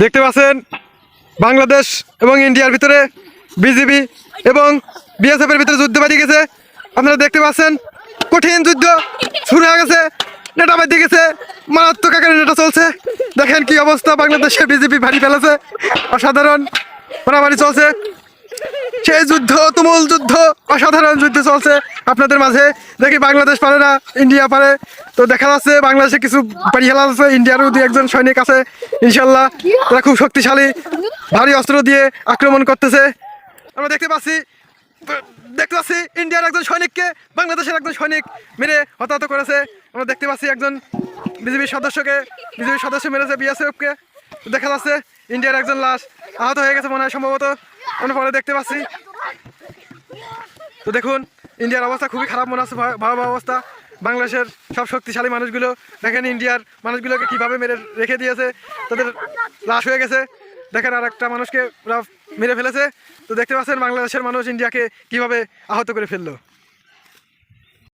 দেখতে পাচ্ছেন বাংলাদেশ এবং ইন্ডিয়ার ভিতরে বিজিবি এবং বিএসএফ এর ভিতরে যুদ্ধ বাড়ি গেছে। আপনারা দেখতে পাচ্ছেন, কঠিন যুদ্ধ শুরু হয়ে গেছে। নেটা বাড়ি গেছে, মারাত্মক আকারে নেটা চলছে। দেখেন কি অবস্থা বাংলাদেশে বিজেপি ভারী ফেলেছে। অসাধারণ, মারামারি চলছে। সেই যুদ্ধ, তুমুল যুদ্ধ, অসাধারণ যুদ্ধ চলছে আপনাদের মাঝে। দেখি বাংলাদেশ পারে না, ইন্ডিয়া পারে। তো দেখা যাচ্ছে বাংলাদেশে কিছু বাড়ি খেলা আছে, ইন্ডিয়ারও দু একজন সৈনিক আছে, ইনশাল্লাহ। তারা খুব শক্তিশালী, ভারী অস্ত্র দিয়ে আক্রমণ করতেছে। আমরা দেখতে পাচ্ছি দেখতে পাচ্ছি ইন্ডিয়ার একজন সৈনিককে, বাংলাদেশের একজন সৈনিক মেরে হতাহত করেছে। আমরা দেখতে পাচ্ছি একজন বিজেপির সদস্যকে বিজেপির সদস্য মেরেছে বিএসএফকে। দেখা যাচ্ছে ইন্ডিয়ার একজন লাশ আহত হয়ে গেছে মনে হয় সম্ভবত। আমরা পরে দেখতে পাচ্ছি। তো দেখুন, ইন্ডিয়ার অবস্থা খুবই খারাপ, মনে হচ্ছে ভয়াবহ অবস্থা। বাংলাদেশের সব শক্তিশালী মানুষগুলো, দেখেন ইন্ডিয়ার মানুষগুলোকে কীভাবে মেরে রেখে দিয়েছে, তাদের লাশ হয়ে গেছে। দেখেন আর একটা মানুষকে মেরে ফেলেছে। তো দেখতে পাচ্ছেন, বাংলাদেশের মানুষ ইন্ডিয়াকে কীভাবে আহত করে ফেলল।